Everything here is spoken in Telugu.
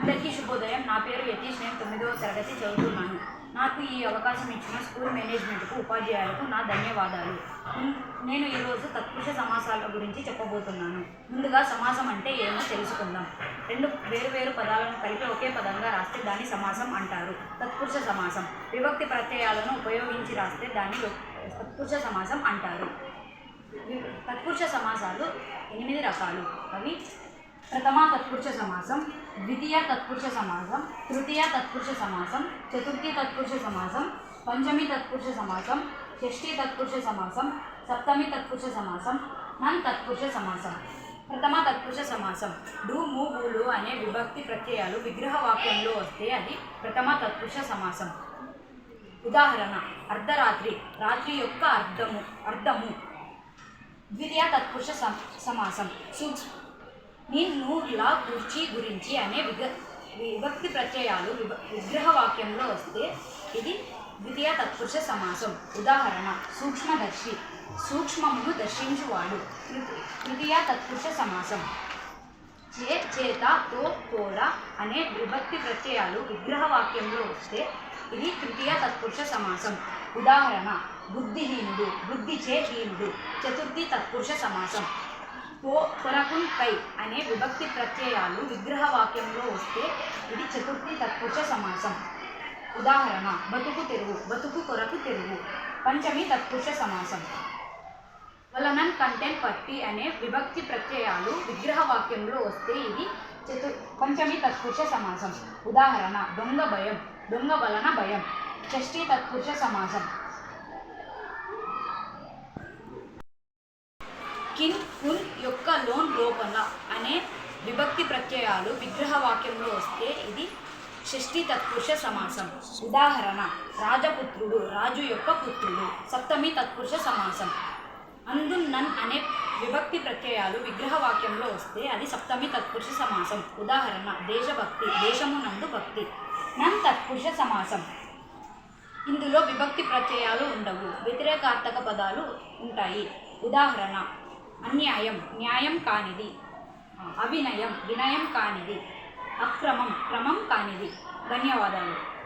అందరికీ శుభోదయం. నా పేరు యతీష్. నేను తొమ్మిదవ తరగతి చదువుతున్నాను. నాకు ఈ అవకాశం ఇచ్చిన స్కూల్ మేనేజ్మెంట్కు ఉపాధ్యాయులకు నా ధన్యవాదాలు. నేను ఈరోజు తత్పురుష సమాసాల గురించి చెప్పబోతున్నాను. ముందుగా సమాసం అంటే ఏమో తెలుసుకుందాం. రెండు వేరు వేరు పదాలను కలిపి ఒకే పదంగా రాస్తే దాన్ని సమాసం అంటారు. తత్పురుష సమాసం. విభక్తి ప్రత్యయాలను ఉపయోగించి రాస్తే దాన్ని తత్పురుష సమాసం అంటారు. తత్పురుష సమాసాలు ఎనిమిది రకాలు. అవి ప్రథమ తత్పురుష సమాసం ద్వితీయ తత్పురుష సమాసం తృతీయ తత్పురుష సమాసం చతుర్థి తత్పురుష సమాసం పంచమి తత్పురుష సమాసం షష్ఠి తత్పురుష సమాసం సప్తమి తత్పురుష సమాసం నన్ తత్పురుష సమాసం. ప్రథమ తత్పురుష సమాసం. డు ము బులు అనే విభక్తి ప్రత్యయాలు విగ్రహ వాక్యంలో వస్తే అది ప్రథమ తత్పురుష సమాసం. ఉదాహరణ అర్ధరాత్రి రాత్రి యొక్క అర్థము అర్థము ద్వితీయ తత్పురుష సమాసం. సూక్ష్మ నిన్ను లా కుర్చీ గురించి అనే విగ విభక్తి ప్రత్యయాలు విభ విగ్రహ వాక్యంలో వస్తే ఇది ద్వితీయ తత్పురుష సమాసం. ఉదాహరణ సూక్ష్మదర్శి సూక్ష్మమును దర్శించువాడు. తృతీయ తత్పురుష సమాసం. చే చేత తో కూడా అనే విభక్తి ప్రత్యయాలు విగ్రహ వాక్యంలో వస్తే ఇది తృతీయ తత్పురుష సమాసం. ఉదాహరణ బుద్ధిహీనుడు బుద్ధిచే హీనుడు. చతుర్థి తత్పురుష సమాసం. పో కొరకున్ కై అనే విభక్తి ప్రత్యయాలు విగ్రహ వాక్యంలో వస్తే ఇది చతుర్థి తత్పురుష సమాసం. ఉదాహరణ బతుకు తెరువు బతుకు కొరకు తెరువు పంచమి తత్పురుష సమాసం. వలనన్ కంటెంట్ పట్టి అనే విభక్తి ప్రత్యయాలు విగ్రహ వాక్యంలో వస్తే ఇది చతు పంచమి తత్పురుష సమాసం. ఉదాహరణ దొంగ భయం దొంగ వలన భయం షష్ఠీ తత్పురుష సమాసం. కిన్ కున్ యొక్క లోన్ లోపల అనే విభక్తి ప్రత్యయాలు విగ్రహ వాక్యంలో వస్తే ఇది షష్ఠి తత్పురుష సమాసం. ఉదాహరణ రాజపుత్రుడు రాజు యొక్క పుత్రుడు సప్తమి తత్పురుష సమాసం. అందు నన్ అనే విభక్తి ప్రత్యయాలు విగ్రహ వాక్యంలో వస్తే అది సప్తమి తత్పురుష సమాసం. ఉదాహరణ దేశభక్తి దేశము నందు భక్తి. నన్ తత్పురుష సమాసం. ఇందులో విభక్తి ప్రత్యయాలు ఉండవు. వ్యతిరేకార్థక పదాలు ఉంటాయి. ఉదాహరణ అన్యాయం న్యాయం కానిది. అవినయం వినయం కానిది. అక్రమం క్రమం కానిది. ధన్యవాదాలు.